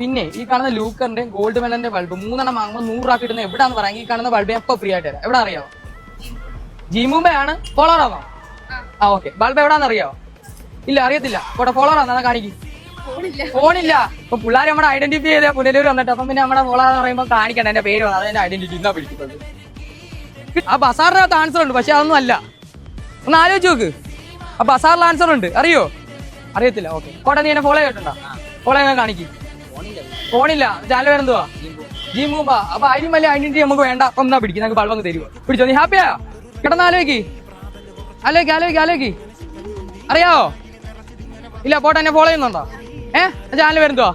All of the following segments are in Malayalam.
പിന്നെ ഈ കാണുന്ന ലൂക്കറിന്റെ ഗോൾഡ് മെലന്റെ ബൾബ് മൂന്നെണ്ണം വാങ്ങുമ്പോൾ നൂറ് രൂപ കിട്ടുന്ന എവിടെയാന്ന് പറയാം ഈ കാണുന്ന ബൾബ് എപ്പോ ഫ്രീ ആയിട്ട് തരാം? എവിടെ അറിയാവോ? ജിമുമ്പയാണ്? ഫോളോർ ആവാം ആ. ഓക്കെ ബൾബ് എവിടാന്ന് അറിയാവോ ഇല്ല അറിയത്തില്ല. ഇവിടെ ഫോളോർ ആണെന്നാ കാണിക്കും. ഫോണില്ല. ഇപ്പൊ പിള്ളേർ നമ്മുടെ ഐഡന്റിഫൈ ചെയ്ത പുനലൂർ വന്നിട്ട്. അപ്പം പിന്നെ നമ്മുടെ ഫോളോർ എന്ന് പറയുമ്പോൾ കാണിക്കണ്ട എന്റെ പേര് വന്നത് അതെന്റെ ഐഡന്റിറ്റി എന്നാ പിടിക്കുന്നത് ആ ബസാറിനകത്ത് ആൻസർ ഉണ്ട് പക്ഷെ അതൊന്നും അല്ല. ഒന്ന് ആലോചിച്ച് നോക്ക്. ആ ബസാറിൽ ആൻസർ ഉണ്ട്. അറിയോ? അറിയത്തില്ല. ഓക്കെ കോട്ടെ നീ എന്നെ ഫോളോ ചെയ്തിട്ടുണ്ടോ? ഫോളോ ഞാൻ കാണിക്കും. ഫോണില്ല. ചാനൽ പേരെന്തുവാ ജി മൂമ്പാ അപ്പൊ അതിനും വലിയ ഐഡന്റിറ്റി നമുക്ക് വേണ്ട. അപ്പം എന്നാ പിടിക്കും. നമുക്ക് വളവങ്ങ് തരുവോ? പിടിച്ചോ നീ? ഹാപ്പിയാ? കിടന്ന് ആലോചിക്ക്. ആലോചിക്ക് ആലോചിക്ക് ആലോചിക്ക്. അറിയാവോ? ഇല്ല പോട്ടെ എന്നെ ഫോളോ ചെയ്യുന്നുണ്ടോ? ഏ? ചാനൽ പേരെന്തുവാ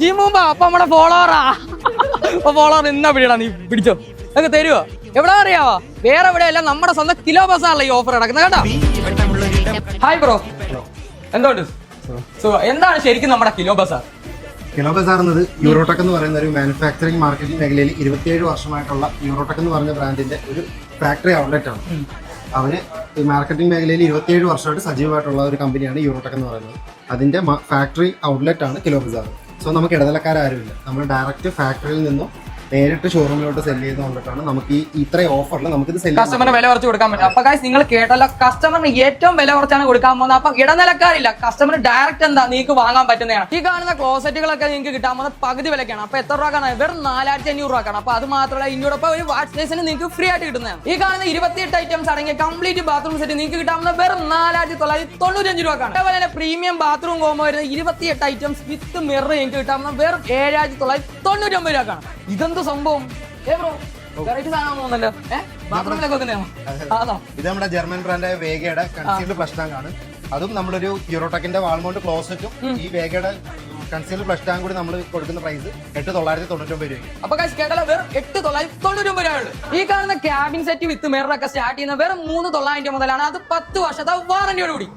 ജി മൂമ്പാ അപ്പൊ നമ്മുടെ ഫോളോവറാ അപ്പൊ ഫോളോവർ ഇന്നാ പിടിയടാ നീ. പിടിച്ചോ. നമുക്ക് തരുവോ? എവിടെ അറിയാവോ? വേറെ എവിടെയല്ല നമ്മുടെ സ്വന്തം കിലോ ബസാറല്ല ഈ ഓഫർ നടക്കുന്നത്. കേട്ടോ? ഹായ് ബ്രോ സോ എന്താണ് ശരിക്കും നമ്മുടെ കിലോ ബസാർ? കിലോ ബസാർ എന്നത് യൂറോടെക് എന്ന് പറയുന്ന ഒരു മാനുഫാക്ചറിംഗ് മാർക്കറ്റിംഗ് മേഖലയിൽ ഇരുപത്തിയേഴ് വർഷമായിട്ടുള്ള യൂറോടെക് എന്ന് പറഞ്ഞ ബ്രാൻഡിന്റെ ഒരു ഫാക്ടറി ഔട്ട്ലെറ്റ് ആണ്. അവർ ഈ മാർക്കറ്റിംഗ് മേഖലയിൽ ഇരുപത്തിയേഴ് വർഷമായിട്ട് സജീവമായിട്ടുള്ള ഒരു കമ്പനിയാണ് യൂറോടെക് എന്ന് പറയുന്നത്. അതിന്റെ ഫാക്ടറി ഔട്ട്ലെറ്റ് ആണ് കിലോ ബസാർ സോ നമുക്ക് ഇടനിലക്കാരും ഇല്ല നമ്മൾ ഡയറക്റ്റ് ഫാക്ടറിയിൽ നിന്നും നേരിട്ട് ഷോറൂമിലോട്ട് സെൽ ചെയ്തുകൊണ്ടിട്ടാണ് നമുക്ക് ഈ ഇത്രയും ഓഫറിൽ നമുക്ക് സെൽ ചെയ്യാൻ കസ്റ്റമറിന് വില കുറച്ച് കൊടുക്കാൻ പറ്റും. അപ്പൊ guys നിങ്ങൾ കേട്ടല്ലോ കസ്റ്റമറിന് ഏറ്റവും വില കുറച്ചാണ് കൊടുക്കാൻ പോകുന്നത്. അപ്പൊ ഇടനിലക്കാരില്ല കസ്റ്റമർ ഡയറക്റ്റ് എന്താ നിങ്ങൾക്ക് വാങ്ങാൻ പറ്റുന്നതാണ്. ഈ കാണുന്ന ക്ലോസറ്റുകളൊക്കെ നിങ്ങൾക്ക് കിട്ടാൻ പോകുന്നത് പകുതി വിലക്കാണ് അപ്പൊ എത്ര രൂപ രൂപക്കാണ്? വെറും നാലായിരത്തി അഞ്ഞൂറ് രൂപക്കാണ്. അപ്പൊ അത് മാത്രമല്ല ഇതിനോടൊപ്പം ഒരു വാച്ച് ബേസിന് നിങ്ങൾക്ക് ഫ്രീ ആയിട്ട് കിട്ടുന്നതാണ്. ഈ കാണുന്ന ഇരുപത്തിയെട്ട് ഐറ്റംസ് അടങ്ങിയ കംപ്ലീറ്റ് ബാത്റൂം സെറ്റ് നിങ്ങൾക്ക് കിട്ടാൻ പോകുന്നത് വെറും നാലായിരത്തി തൊള്ളായിരത്തി തൊണ്ണൂറ്റഞ്ച് രൂപക്കാണ്. അതേപോലെ തന്നെ പ്രീമിയം ബാത്റൂം കോമ്പോ വരുന്ന ഇരുപത്തിയെട്ട് ഐറ്റംസ് വിത്ത് മിറർ നിങ്ങൾക്ക് കിട്ടാൻ പോകുന്നത് വെറും ഏഴായിരത്തി തൊള്ളായിരത്തി തൊണ്ണൂറ്റൊമ്പത് രൂപക്കാണ്. ഇതെന്ത് സംഭവം. ഏ ബ്രോ വെറൈറ്റി സാധനം തോന്നുന്നല്ലോ? ഏഹ് ബാത്റൂമിലൊക്കെ വെക്കുന്നതാണോ? അതാ. ഇത് നമ്മുടെ ജർമ്മൻ ബ്രാൻഡായ വേഗയുടെ കൺസീൽഡ് ആണ് അതും നമ്മളൊരു യൂറോടെക്കിന്റെ വാൾമൗണ്ട് ക്ലോസറ്റും ഈ വേഗയുടെ കൺസീൽഡ് ഫ്ലഷ് ടാങ്ക് കൂടി നമ്മൾ കൊടുക്കുന്ന പ്രൈസ് എട്ട് തൊള്ളായിരത്തി തൊണ്ണൂറ്റൊമ്പത് രൂപ അപ്പൊ കാശ് കേട്ടല്ലോ വെറും എട്ട് തൊള്ളായിരത്തി തൊണ്ണൂറ്റൊമ്പത് രൂപയുള്ളൂ ഈ കാണുന്ന ക്യാബിൻ സെറ്റ് വിത്ത് ഒക്കെ സ്റ്റാർട്ട് ചെയ്യുന്ന വെറും മൂന്ന് തൊള്ളായിരം മുതലാണ്. അത് പത്ത് വർഷത്തെ വാറന്റിയോട് കൂടി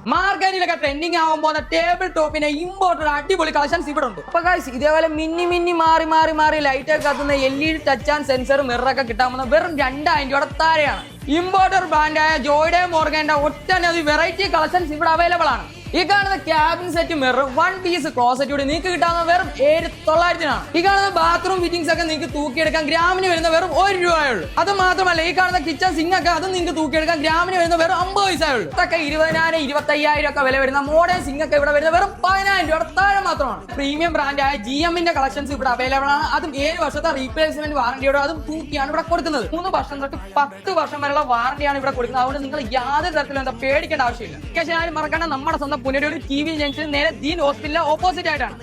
ട്രെൻഡിങ് ആവാൻ പോകുന്ന ടേബിൾ ടോപ്പിനെ ഇമ്പോർട്ടഡ് അടിപൊളി കളക്ഷൻസ് ഇവിടെ ഉണ്ട്. അപ്പൊ കാശ് ഇതേപോലെ മിന്നി മിന്നി മാറി മാറി മാറി ലൈറ്റ് കത്തുന്ന L E D touch and sensor മിററൊക്കെ കിട്ടാൻ പോകുന്ന വെറും രണ്ടായിരം രൂപയുടെ താഴെയാണ് ഇമ്പോർട്ടർ ബ്രാൻഡായ ജോയ്ഡേ മോർഗന്റെ ഒട്ടനവധി വെറൈറ്റി കളക്ഷൻസ് ഇവിടെ അവൈലബിൾ ആണ്. ഈ കാണുന്ന cabin set mirror one piece closet കൂടി നിങ്ങൾക്ക് കിട്ടാവുന്ന വെറും ഏഴ് തൊള്ളായിരത്തിനാണ്. ഈ കാണുന്ന ബാത്റൂം ഫിറ്റിംഗ്സ് ഒക്കെ നിങ്ങൾക്ക് തൂക്കിയെടുക്കാൻ ഗ്രാമിന് വരുന്ന വെറും ഒരു രൂപയുള്ളൂ. അത് മാത്രമല്ല ഈ കാണുന്ന കിച്ചൺ സിങ് ഒക്കെ അത് നിങ്ങൾക്ക് തൂക്കിയെടുക്കാൻ ഗ്രാമിന് വരുന്ന വെറും അമ്പത് പൈസയുള്ളൂ. ഇതൊക്കെ ഇരുപതിനായിരം ഇരുപത്തി അയ്യായിരം ഒക്കെ വില വരുന്ന മോഡേൺ സിങ് ഒക്കെ ഇവിടെ വരുന്ന വെറും പതിനായിരം രൂപ താഴെ മാത്രമാണ്. പ്രീമിയം ബ്രാൻഡായ ജി എമ്മിന്റെ കളക്ഷൻസ് ഇവിടെ അവൈലബിൾ ആണ്. അതും ഏഴ് വർഷത്തെ റീപ്ലേസ്മെന്റ് വാറന്റിയോട് അതും തൂക്കിയാണ് ഇവിടെ കൊടുക്കുന്നത്. മൂന്ന് വർഷം തൊട്ട് പത്ത് വർഷം വരെയുള്ള വാറന്റിയാണ് ഇവിടെ കൊടുക്കുന്നത്. അതുകൊണ്ട് നിങ്ങൾ യാതൊരു തരത്തിലും എന്താ പേടിക്കേണ്ട ആവശ്യമില്ല. പക്ഷേ ഞാൻ മറക്കേണ്ട. നമ്മുടെ സ്വന്തം പുനരൂർ ടി വി ജംഗ്ഷൻ നേരെ ദീൻ ഹോസ്പിറ്റലിലെ ഓപ്പോസിറ്റ് ആയിട്ടാണ്.